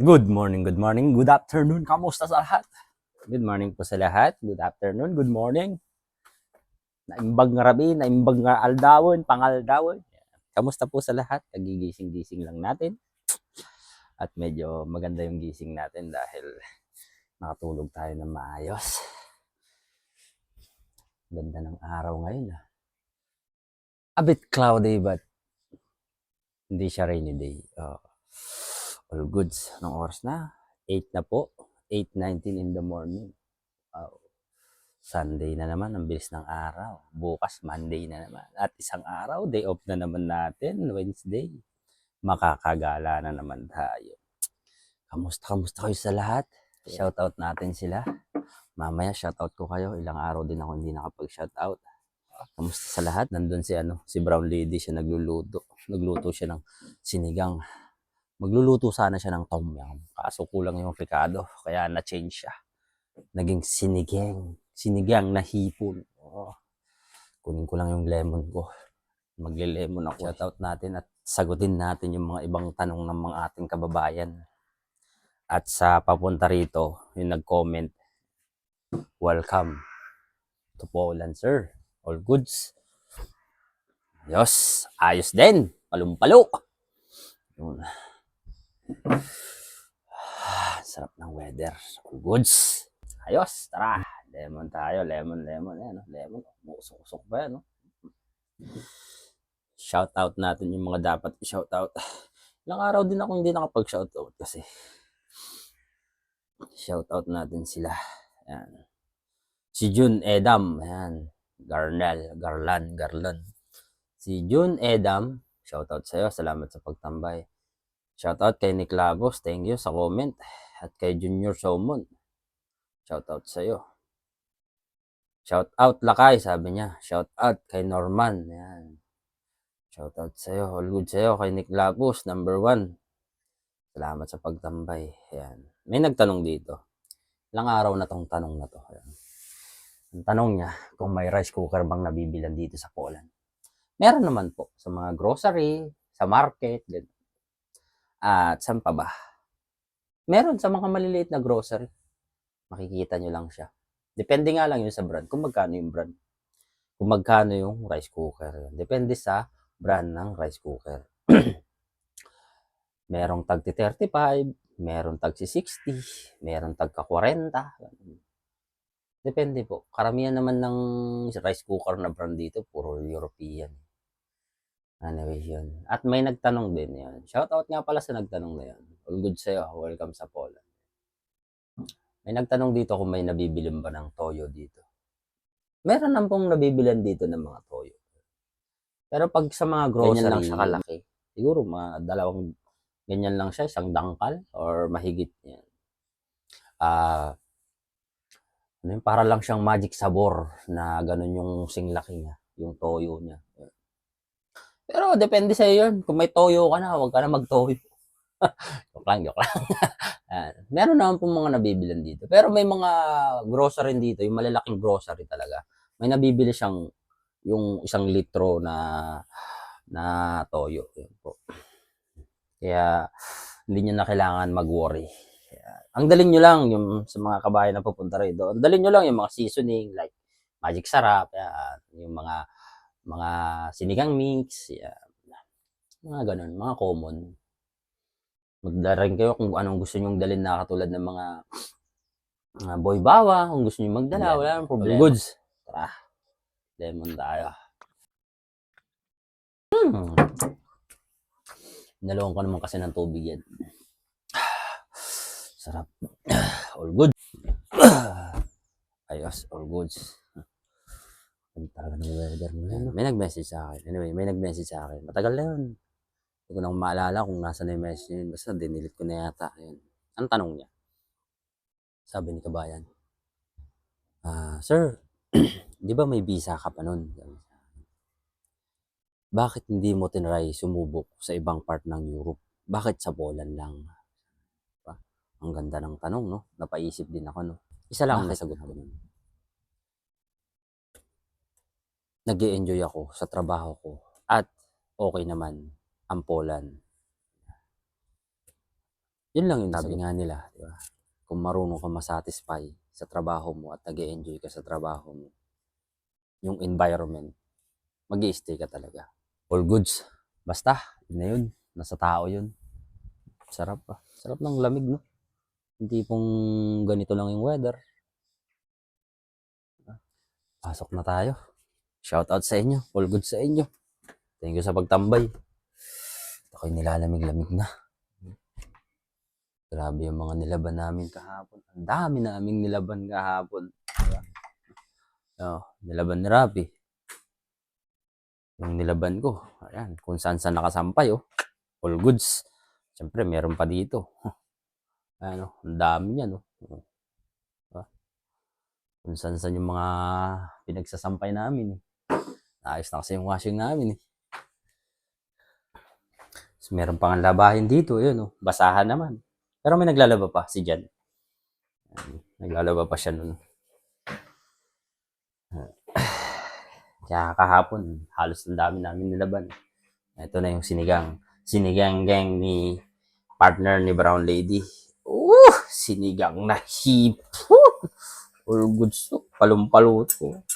Good morning, good morning, good afternoon. Kamusta sa lahat? Good morning po sa lahat. Good afternoon, good morning. Naimbag nga rabi, naimbag nga aldawon, pangaldawon. Kamusta po sa lahat? Nagigising-gising lang natin. At medyo maganda yung gising natin dahil nakatulog tayo ng maayos. Ganda ng araw ngayon. ah. A bit cloudy but hindi siya rainy day. Oh. All goods. Anong oras na? 8 na po. 8.19 in the morning. Wow. Sunday na naman. Ang bilis ng araw. Bukas, Monday na naman. At isang araw, day off na naman natin. Wednesday. Makakagala na naman tayo. Kamusta, kamusta kayo sa lahat? Shoutout natin sila. Mamaya, shoutout ko kayo. Ilang araw din ako hindi nakapag-shoutout. Kamusta sa lahat? Nandun si ano, si Brown Lady siya nagluluto. Nagluto siya ng sinigang magluluto sana siya ng tom yum. Kaso kulang yung ricado, kaya na-change siya. Naging sinigang. Sinigang na hipon. Oh. Kunin ko lang yung lemon ko. Magle-lemon ako. Shoutout natin at sagutin natin yung mga ibang tanong ng mga ating kababayan. At sa papunta rito, yung nag-comment, welcome to Poland, sir. All goods. Ayos. Ayos din. Palumpalo. Yun. Ah, Sarap ng weather. All goods. Ayos, tara. Lemon tayo, lemon, lemon. Ayan, no? lemon. Usok-usok ba yan, no? Shout out natin yung mga dapat i-shout out. Ilang araw din ako hindi nakapag-shout out kasi. Shout out natin sila. Ayan. Si Jun Edam. Ayan. Garnel, Garlan, Garlan. Si Jun Edam. Shout out sa'yo. Salamat sa pagtambay. Shoutout kay Nick thank you sa comment. At kay Junior Somon, shoutout sa iyo. Shoutout Lakay, sabi niya. Shoutout kay Norman. Yan. Shoutout sa iyo. All good sa kay Nick number one. Salamat sa pagtambay. Yan. May nagtanong dito. Ilang araw na tong tanong na to. Ayan. Ang tanong niya, kung may rice cooker bang nabibilan dito sa Poland. Meron naman po sa mga grocery, sa market, ganun. At saan pa ba? Meron sa mga maliliit na grocery. Makikita nyo lang siya. Depende nga lang yun sa brand. Kung magkano yung brand. Kung magkano yung rice cooker. Depende sa brand ng rice cooker. merong tagti 35, merong tagsi 60, merong tagka 40. Depende po. Karamihan naman ng rice cooker na brand dito, puro European. Anyway, yun. At may nagtanong din yun. Shoutout nga pala sa nagtanong na yun. All good sa'yo. Welcome sa Poland. May nagtanong dito kung may nabibilin ba ng toyo dito. Meron naman pong nabibilan dito ng mga toyo. Pero pag sa mga grocery, ganyan lang siya kalaki. Siguro mga dalawang, ganyan lang siya, isang dangkal or mahigit yan. Ah, ano yun, para lang siyang magic sabor na ganun yung singlaki niya, yung toyo niya. Pero depende sa yun. Kung may toyo ka na, huwag ka na magtoyo. joke lang, joke lang. Ayan. Meron naman pong mga nabibilan dito. Pero may mga grocery dito, yung malalaking grocery talaga. May nabibili siyang yung isang litro na na toyo. Yun po. Kaya hindi nyo na kailangan mag-worry. Ang dalin nyo lang yung sa mga kabayan na pupunta rito. Ang dalin nyo lang yung mga seasoning like magic sarap, yan, yung mga mga sinigang mix, yan. Mga ganun, mga common. Magdala kayo kung anong gusto nyong dalhin na katulad ng mga mga boy bawa, kung gusto nyo magdala, wala nang problema. Goods. Tara. Lemon tayo. Hmm. Nalawang ko naman kasi ng tubig yan. Sarap. All good. Ayos, all goods. Ang talaga ng weather mo. May nag-message sa akin. Anyway, may nag-message sa akin. Matagal na yun. Hindi ko na maalala kung nasa na yung message yun. Basta dinilit ko na yata. Yun. Ang tanong niya. Sabi ni Kabayan. Ah, sir, di ba may visa ka pa nun? Bakit hindi mo tinry sumubok sa ibang part ng Europe? Bakit sa Poland lang? Ang ganda ng tanong, no? Napaisip din ako, no? Isa lang ang nasagot ko nun. Nag enjoy ako sa trabaho ko at okay naman ang Poland. Yun lang yung sabi nga nila, di ba? Kung marunong ka masatisfy sa trabaho mo at nag enjoy ka sa trabaho mo, yung environment, mag stay ka talaga. All goods. Basta, yun na yun. Nasa tao yun. Sarap pa. Sarap ng lamig, no? Hindi pong ganito lang yung weather. Pasok na tayo. Shout out sa inyo. All good sa inyo. Thank you sa pagtambay. Ako'y nilalamig-lamig na. Grabe yung mga nilaban namin kahapon. Ang dami naming nilaban kahapon. Diba? Oh, nilaban ni Rapi. Yung nilaban ko. Ayan, kung saan saan nakasampay, oh. All goods. Siyempre, meron pa dito. Ayan, oh, ang dami niyan, oh. Diba? Kung saan saan yung mga pinagsasampay namin, eh. Ayos na kasi yung washing namin, eh. Tapos meron pang labahin dito, yun, oh. Basahan naman. Pero may naglalaba pa, si Jan. Naglalaba pa siya nun. Kaya kahapon, halos ang dami namin nilaban. Ito na yung sinigang. Sinigang gang ni partner ni Brown Lady. Uh, sinigang na hipo. All good soup. Palumpaluto.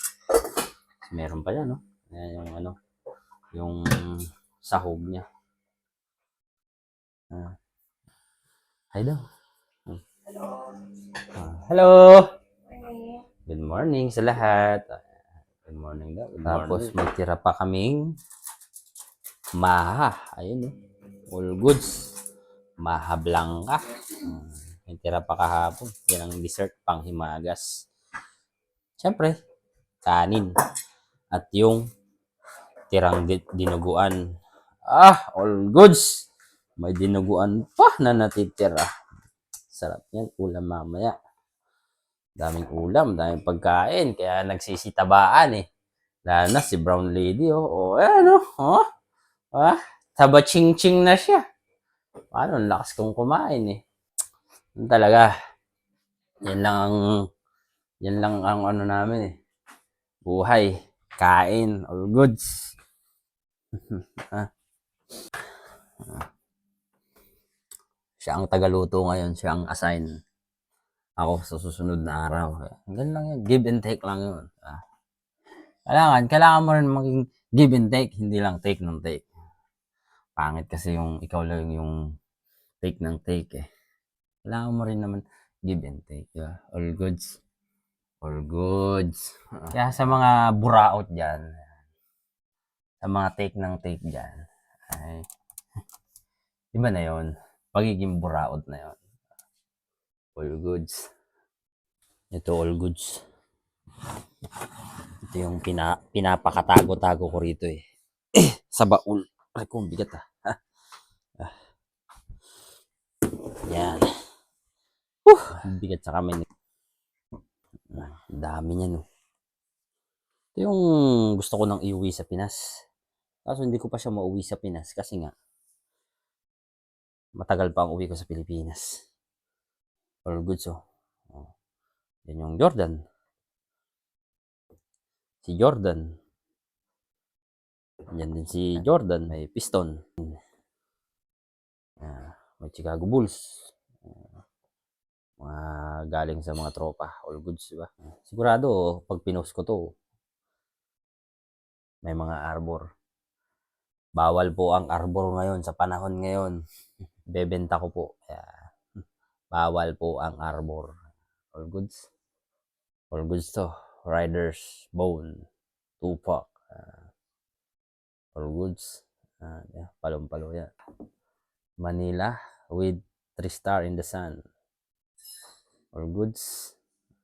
Meron pa yan, no? Ayan yung ano, yung sahog niya. Ah. Hi daw. Ah, hello. Good morning sa lahat. Good morning daw. Tapos may tira pa kaming maha. Ayun oh. All goods. Maha blanca. Hmm. May tira pa kahapon. Yan ang dessert pang himagas. Siyempre, kanin. At yung tirang di- dinuguan. Ah, all goods. May dinuguan pa na natitira. Sarap yan. Ulam mamaya daming ulam, daming pagkain, kaya nagsisitabaan eh. Lalo na si Brown Lady, oh. Oh, ano, oh. Ah, taba ching-ching na siya. Paano, lakas kong kumain eh. Talaga. Yan lang ang, yan lang ang ano namin eh. Buhay, kain, all goods. Ah. Siya ang tagaluto ngayon, siya ang assign ako sa susunod na araw. Ganun lang yan. Give and take lang yun. Ah. Kailangan, kailangan mo rin maging give and take, hindi lang take ng take. Pangit kasi yung ikaw lang yung take ng take eh. Kailangan mo rin naman give and take. Diba? All goods. All goods. Ah. Kaya sa mga buraot dyan, sa mga take ng take dyan, ay, iba na yon Pagiging buraot na yon All goods. Ito all goods. Ito yung pina, pinapakatago-tago ko rito eh. Sa baul. Ay, kung bigat ah. Ah. Yan. Uh, bigat sa kamay. ni- Ah, Dami niya no. Ito yung gusto ko nang iuwi sa Pinas. Kaso hindi ko pa siya mauwi sa Pinas kasi nga matagal pa ang uwi ko sa Pilipinas. All goods oh. oh. Yan yung Jordan. Si Jordan. Yan din si Jordan. May piston. Ah, may Chicago Bulls. Ah, mga galing sa mga tropa. All goods, di ba? Sigurado, pag pinost ko to, may mga arbor. Bawal po ang arbor ngayon sa panahon ngayon. Bebenta ko po. Kaya, bawal po ang arbor. All goods. All goods to. Riders, Bone, Tupac. ah, all goods. Uh, yeah, palong-palo yan. Manila with 3 star in the sun. All goods.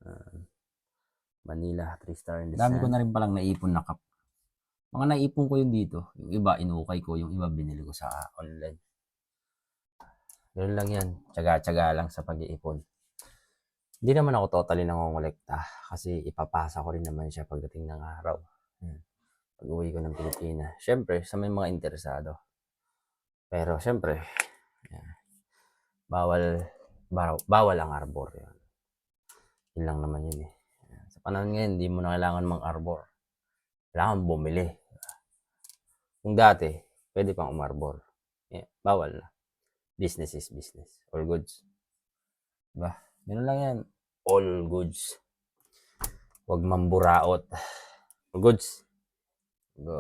Ah, Manila, 3 star in the Dami ko sun. na rin palang naipon na cup. Mga naipon ko yun dito. Yung iba, inukay ko. Yung iba, binili ko sa online. Ganun lang yan. Tsaga-tsaga lang sa pag-iipon. Hindi naman ako totally nangongolekta kasi ipapasa ko rin naman siya pagdating ng araw. Yan. Pag uwi ko ng Pilipinas. Siyempre, sa may mga interesado. Pero siyempre, bawal, bawal ang arbor. Yan. Yun lang naman yun eh. Yan. Sa panahon ngayon, hindi mo na kailangan mang arbor. Kailangan bumili. Kung dati, pwede pang umarbor. Yeah, bawal na. Business is business. All goods. Ganun lang yan. All goods. Huwag mamburaot. All goods. Go.